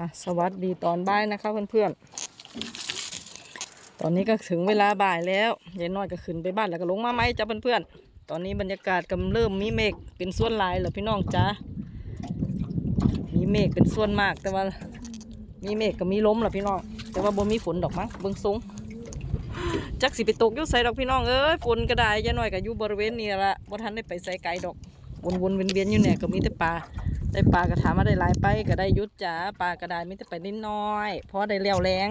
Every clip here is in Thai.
อะสวัสดีตอนบ่ายนะคะเพื่อนๆ ตอนนี้ก็ถึงเวลาบ่ายแล้วยายน้อยก็ขึ้นไปบ้านแล้วก็ลงมาไหมจ้าเพื่อนๆ ตอนนี้บรรยากาศกำเริ่มมีเมฆเป็นส่วนหลายแล้วพี่น้องจ้ามีเมฆเป็นส่วนมากแต่ว่า มีเมฆก็มีลมแหละพี่น้อง แต่ว่าบ่มีฝนดอกมั้งเบิ่งทรงจักสิไปตกยู่ใส่ดอกพี่น้องเอ้ยฝนก็ได้ยายน้อยก็อยู่บริเวณนี้ละบ่ทันได้ไปใส่ไกลดอก วนๆเวียนๆอยู่เนี่ยก็มีแต่ปลา ได้ปลากระถามาได้หลายไปก็ได้ยุดจ๋าปลากระไดไม่แต่ไปนิดน้อย เพราะได้เลี้ยวแรง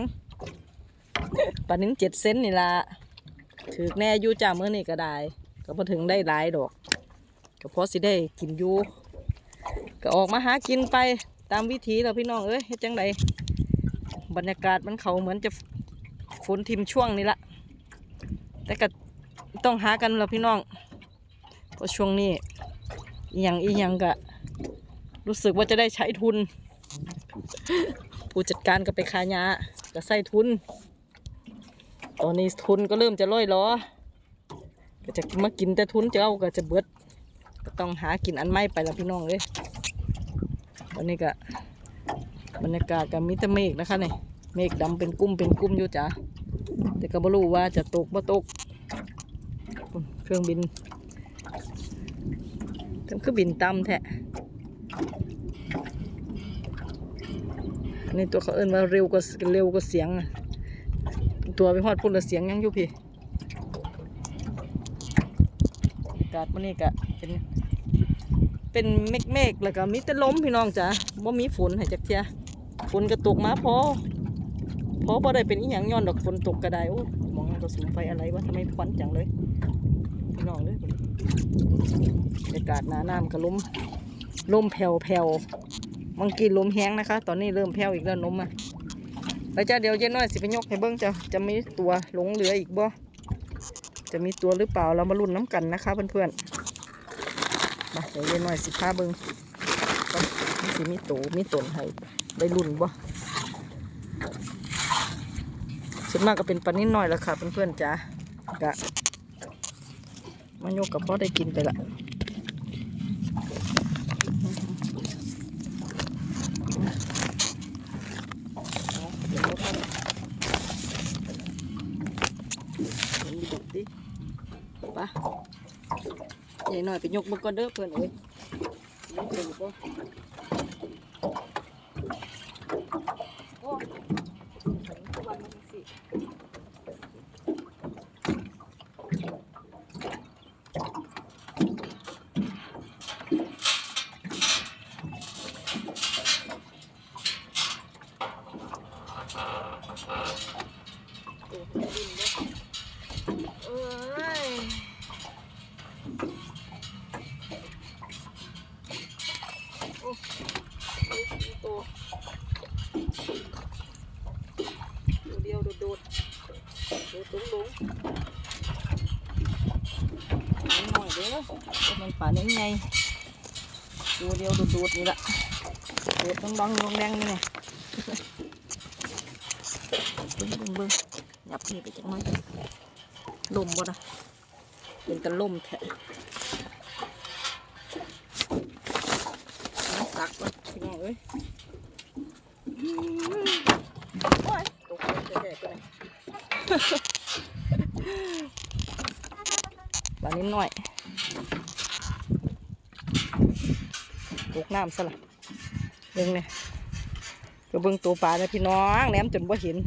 ปลานิ้นเจ็ดเซนนี่ละถือแน่อยูจ่าเมื่อนี่ก็ได้ ก็พอถึงได้หลายดอก ก็เพราะสิได้กินยูก็ออกมาหากินไปตามวิถีเราพี่น้องเอ้ยจังไดบรรยากาศมันเขาเหมือนจะฝนทิมช่วงนี้ละแต่ก็ต้องหากันเราพี่น้องเพราะช่วงนี้อหย่างอีหยังกะ รู้สึกว่าจะได้ใช้ทุน ผู้จัดการก็ไปขายาก็ใส่ทุน ตอนนี้ทุนก็เริ่มจะล่อยล้อก็จะมากินแต่ทุนจะเอาก็จะเบิดก็ต้องหากินอันใหม่ไปแล้วพี่น้องเลยตอนนี้ก็บรรยากาศกับมิตรเมฆนะคะเนี่ยเมฆดำเป็นกุ้มเป็นกุ้มอยู่จ้ะแต่ก็ไม่รู้ว่าจะตกบ่ตก เครื่องบินทำเครื่องบินต่ำแท้ อันนี้ตัวเขาเอิ้นว่าเร็วกว่าเร็วกว่าเสียงอะตัวไปฮอดพุ่นละเสียงยังอยู่พี่อากาศมันนี่ก็เป็นเป็นเมฆเมฆๆแล้วก็มีแต่ลมพี่น้องจ้ะบ่มีฝนให้จักเทียฝนก็ตกมาพอพอบ่ได้เป็นอีหยังย้อนดอกฝนตกก็ได้โอ้มองก็สูงไฟอะไรวะทำไมควันจังเลยพี่น้องเลยบรรยากาศหนาน้ำก็ลม ลมแผ่วๆมังกีลมแห้งนะคะ ตอนนี้เริ่มแผ่วอีกแล้วนมอะแล้วจ้าเดี๋ยวเย็นน้อยสิไปยกให้เบิ้งจะจะมีตัวหลงเหลืออีกบ่จะมีตัวหรือเปล่าเรามาลุ้นน้ำกันนะคะเพื่อนๆมาเดี๋ยวเย็นน้อยสิพาเบิ้งมีสิมีตัวมีตนให้ได้ลุ้นบ่ส่วนมากก็เป็นปลานิดน้อยแล้วค่ะเพื่อนๆจ้ากะมายกกับพ่อได้กินไปละ เดี๋ยวเราทำเห็นดูดิ ปะใหญ่หน่อยไปยกมันก็เด้อเพื่อนเอ้ยยกไปอยู่ก็โอ้ทุกวันมันสิโอ้ดินเด้อเอ้ยโอ้ยตัวตัวเดียวโดดๆโดดตุ้งลุงหน่อย เด้อจะมันป่านี้ไงตัวเดียวโดดๆนี่ละโดดต้องบังลงแรงนี่ไงเบิ่งเบิ่งเบิ่งหยับนี่ไปจังหน่อยลมบ่นะเป็นตะลมแท้น้ำสักวะพี่น้องเอ้ยอืมโอ้ยตกใจแท้ๆตัวนี้บานนี้หน่อย ตกน้ำซะละเบิ่งเนี่ยก็เบิ่งตัวปลาเนี่ยพี่น้องแหนมจนบ่เห็น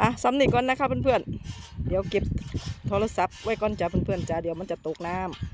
อะซ้ำนี่ก่อนนะคะเพื่อนๆ เดี๋ยวเก็บโทรศัพท์ไว้ก่อนจ้าเพื่อนๆจ้าเดี๋ยวมันจะตกน้ำ